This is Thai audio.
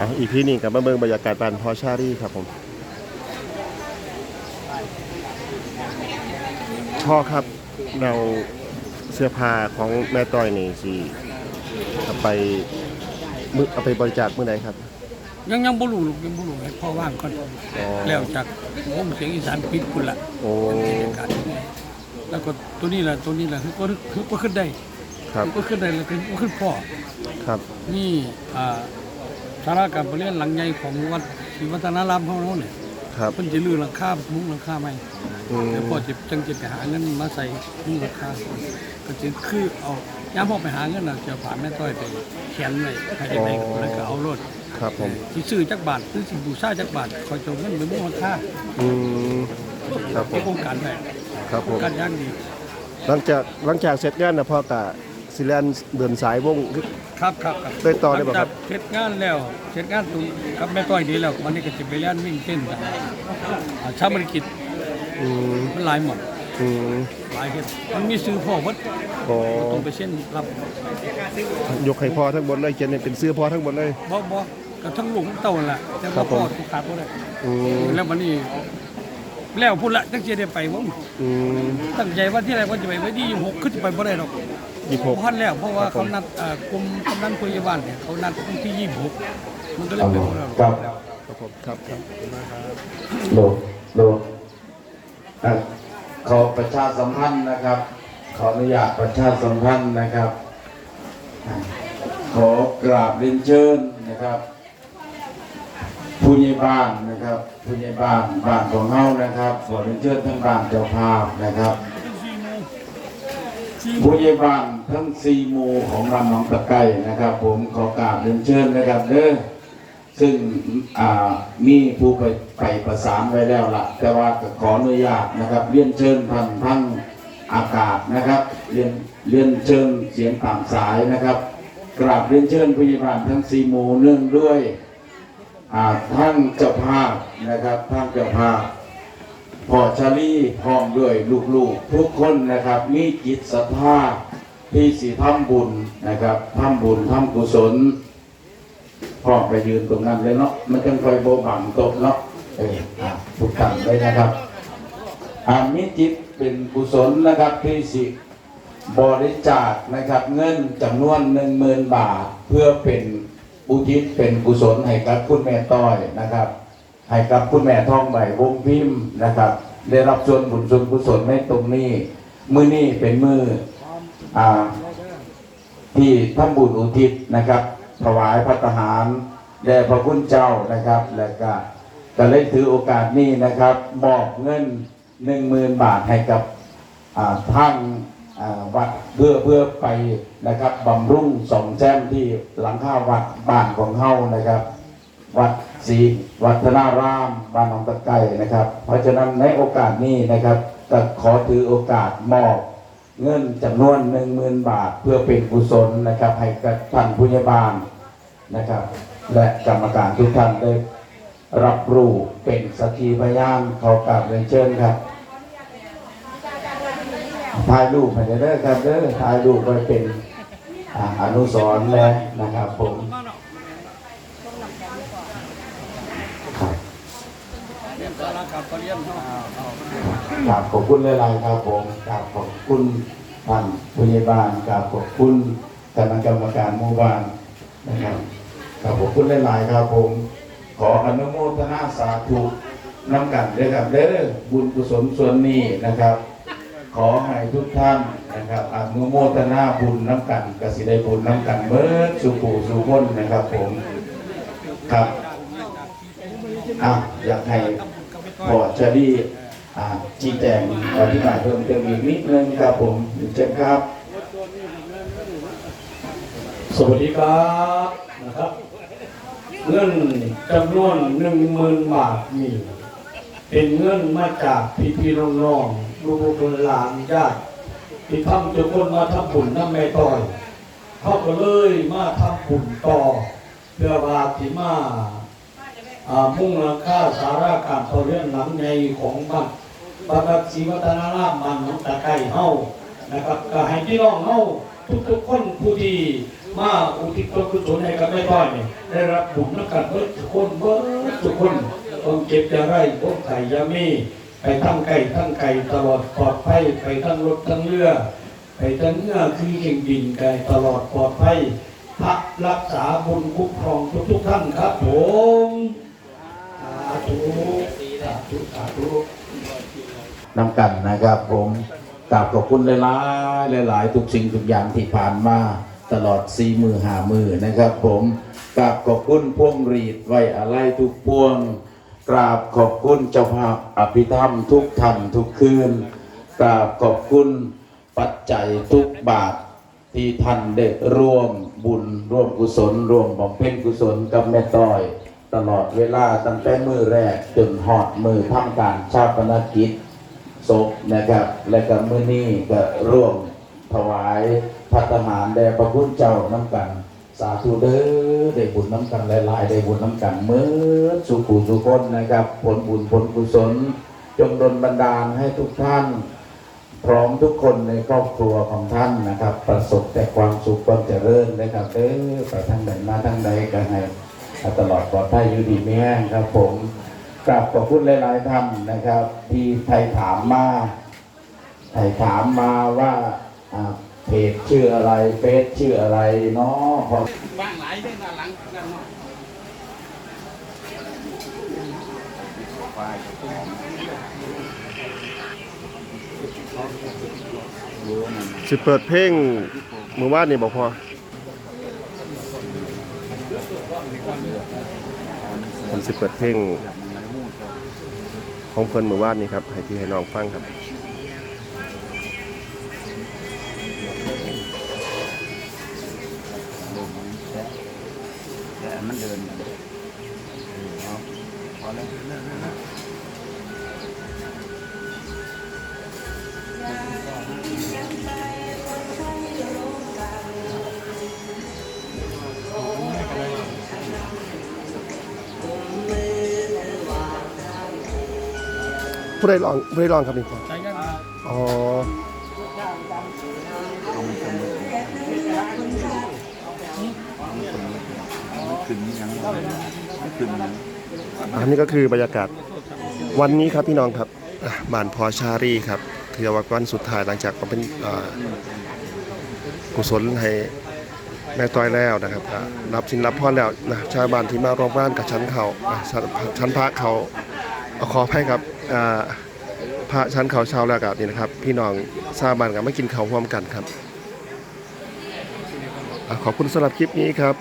อะอีพีนี้กับมาเบิ่งบรรยากาศบ้านพอชารี่ครับผม พ่อครับเราเสื้อผ้าของแม่ต้อยนี่สิเอาไปมือเอาไปบริจาคเมื่อไหร่ครับ ยังยังบ่รู้ลูกยังบ่รู้ให้พ่อว่างก่อนอ๋อ แล้วจากวงเสียงอีสานปิดพุ่นละโอ้บรรยากาศแล้วก็ตัวนี้ล่ะตัวนี้ล่ะคือก็คือก็ขึ้นได้ครับก็ขึ้นได้แล้วคือก็ขึ้นพ่อ ครับนี่อ่าสาราการประเรียนหลังใหญ่ของวัดศรีวัฒนารามของเราเนี่ยครับเพิ่นจะลื้อหลังคามุงหลังคาใหม่อืม เดี๋ยวพ่อจะจังจะไปหาเงินมาใส่มุงหลังคาก็จะคือเอายามพ่อไปหาเงินน่ะจะผ่านแม่ต้อยไปเขียนไว้ให้ได้ไปแล้วก็เอารถครับผมสิซื้อจักบาทหรือสิบูชาจักบาทคอยจงเงินไปมุ่งราคาอืมครับผที่มโครงการไปครับผมการย่างดีหลังจากหลังจากเสร็จงานนะพ่อกะสิแลนเดินสายวงคือครับครับครับได้ต่อได้บ่ครับหลังจากเสร็จงานแล้วเสร็จงานตรงกับแม่ต้อยดีแล้ววันนี้ก็จะไปเล่นวิ่งเต้นกันอ่าชาวบริกิจ อืมมันหลายหมดอืมหลายเฮ็ดมันมีซื้อพ่อวัดโอ้ตรงไปเส้นรับยกให้พ่อทั้งหมดเลยเขียนให้เป็นเสื้อพ่อทั้งหมดเลย บ่บ่กับทั้งลูกทั้งเต้านั่นแหละแต่ครัว่าบผม พ่อทุกขาดบ่ได้อืมแล้ววันนี้แล้วพุ่นละจังสิได้ไปบ่อืม ตั้งใจว่าที่แรกว่าจะไปไว้ที่26ขึ้นจะไปบ่ได้หรอกยี่สิบหกพันแล้วเพราะว่าเขานัดเอ่อกลุ่มกำนันพยาบาลเนี่ยเขานัดวันที่ยี่สิบหกมันก็เลยเป็นของเราครับครับผมครับครับ โลโลอะ ขอประชาสัมพันธ์นะครับ ขออนุญาตประชาสัมพันธ์นะครับ ขอกราบเรียนเชิญนะครับ ผู้ใหญ่บ้านนะครับ ผู้ใหญ่บ้านบ้านของเฮานะครับ ขอเรียนเชิญทั้งบ้านเจ้าภาพนะครับ ผู้ใหญ่บ้านทั้งสี่หมู่ของลำหนองตะไคร่นะครับ ผมขอกราบเรียนเชิญนะครับเด้อ ซึ่งมีผู้ไปไปประสานไว้แล้วล่ะ แต่ว่าขออนุญาตนะครับเรียนเชิญท่านทั้งอากาศนะครับเรียนเรียนเชิญเสียงตามสายนะครับ กราบเรียนเชิญผู้ใหญ่บ้านทั้งสี่หมู่เนื่องด้วยท่านเจ้าภาพนะครับท่านเจ้าภาพพอชาลีพร้อมด้วยลูกๆ ทุกคนนะครับมีจิตศรัทธาที่สิทำบุญนะครับทำบุญทำกุศล พร้อไปยืนตรงนั้นเลยเนาะมันจังคอยโบบังโตเนาะเอออะทุกท่านเลยนะครับอามีจิตเป็นกุศลนะครับที่สิบริจาคนะครับ เงินจำนวนหนึ่งหมื่นบาท เพื่อเป็นอุทิศเป็นกุศลให้กับคุณแม่ต้อยนะครับ ให้กับคุณแม่ทองใบวงพิมพ์นะครับ ได้รับส่วนบุญส่วนกุศลในตรงนี้ มือนี้เป็นมืออ่าที่ทำบุญอุทิศนะครับ ถวายพระทหารแด่พระคุณเจ้านะครับ และก็ก็เลยถือโอกาสนี้นะครับมอบเงินหนึ่งหมื่นบาทให้กับอ่าทางวัดเพื่อเพื่อไปนะครับบำรุงสองแจ้มที่หลังข้าวัดบ้านของเฮานะครับ วัดศรีวัฒนารามบ้านหนองตะไก่นะครับ เพราะฉะนั้นในโอกาสนี้นะครับก็ขอถือโอกาสมอบ เงินจำนวนหนึ่งหมื่นบาทเพื่อเป็นกุศลนะครับ ให้กับท่านผู้ใหญ่บ้านนะครับ และกรรมการทุกท่านได้รับรู้เป็นสักขีพยานขอกราบเรียนเชิญครับถ่ายรูปไปเด้อครับเด้อถ่ายรูปไว้เป็นออนุสรณ์แลยนะครับผม ครับ เรียน สารการปรรียนเนาะกราบขอบคุณหลายๆครับผมกราบขอบคุณท่านผู้ใหญ่บ้านกราบขอบคุณคณะกรรมการหมู่บ้านนะครับกราบขอบคุณหลายๆครับผมขออนุโมทนาสาธุน้ำกันด้อครับเด้อบุญกุศลส่วนนี้นะครับ ขอให้ทุกท่านนะครับอนุโมทนาบุญน้ำกันกสิได้บุญน้ำกันเมื่อสุขูสุขนนะครับผมครับอะอยากให้ พอจะได้อ่าชี้แจงอธิบายเพิ่มเติมอีกนิดนึงครับผมเช่นครับ สวัสดีครับนะครับเงินจำนวนหนึ่งหมื่นบาทมีเป็นเงินมาจากพี่พี่น้องน้องๆลูกหลานญาติที่ทำทุกคนมาทำบุญน้ำแม่ต้อยเขาก็เลยมาทำบุญต่อเพื่อว่าที่มา มุ่งราคาสาราการเขาเรื่องหลังในของบ้านบ้านศรีวัฒนารามมันตะไคร้เฮานะครับก็ให้พี่น้องเฮาทุกๆคนผู้ที่มาอุทิศตัวกุศลให้กับแม่ต้อยนี่ได้รับบุญนักกันเบิดทุกคนเบิดทุกคนต้องเก็บอยาไร่พวกไก่ยามีไปทั้งไก่ทั้งไก่ตลอดปลอดภัยไปทั้งรถทั้งเรือ ไปทั้งเงือคือเก่งดินไก่ตลอดปลอดภัยพระรักษาบุญคุ้มครองทุกๆท่านครับผม ธุสาธุสาธุนำกันนะครับผมกราบขอบคุณหลายๆหลาย ๆ ทุกสิ่งทุกอย่างที่ผ่านมาตลอดสี่มือหามือนะครับ ผมกราบขอบคุณพวงรีดไว้อะไรทุกพวง กราบขอบคุณเจ้าภาพอภิธรรมทุกท่านทุกคืน กราบขอบคุณปัจจัยทุกบาทที่ท่านได้ร่วมบุญร่วมกุศล ร่วมบำเพ็ญกุศลกับแม่ต้อย ตลอดเวลาตั้งแต่มือแรกจนหอดมือทำการชาปนกิจศพนะครับ และก็มื้อนี้ก็ร่วมถวายพัฒหารแด่พระคุณเจ้าน้ำกัน สาธุเด้อได้บุญน้ำกันหลายๆได้บุญน้ำกันเมื่อสุขุสุคนนะครับ ผลบุญผลกุศล จงดลบันดาลให้ทุกท่าน พร้อมทุกคนในครอบครัวของท่านนะครับ ประสบแต่ความสุขความเจริญนะครับเด้อไปทางไหนมาทางใดก็ให้ ตลอดปลอดภัยอยู่ดีไม่แห้งครับ ผมกราบขอบคุณหลาย ๆ ท่านนะครับ ที่ไทยถามมาไทยถามมาว่าเพจชื่ออะไรเฟซชื่ออะไรเนาะขอบ้างหลายได้ด้านหลังด้านนอกสิเปิดเพลงมือวาดนี่บอกพอ ผมสิเปิดเพลงของเพิ่นเมื่อวานนี้ครับ ให้พี่ให้น้องฟังครับแต่มันเดินเอาพอแล้ว ผู้ใดลองผู้ใดลองครับนี่พอใช้กันอ๋อเอามันจะมือมันขึ้นยังมันขึ้นยังอันนี้ก็คือบรรยากาศวันนี้ครับพี่น้องครับอะบ้านพอชารีครับถือว่าวันสุดท้ายหลังจากมาเป็นอ่ากุศลให้แม่ต้อยแล้วนะครับอะรับสินรับพรแล้วนะชาวบ้านที่มาร่วมงานกับชั้นเขาอะชั้นชั้นพระเขาเอาขอให้ครับอ่า พระชั้นเขาชาวลากาบนี่นะครับ พี่น้องชาบบ้านกันไม่กินเขาวร่วมกันครับอขอบคุณสำหรับคลิปนี้ครับ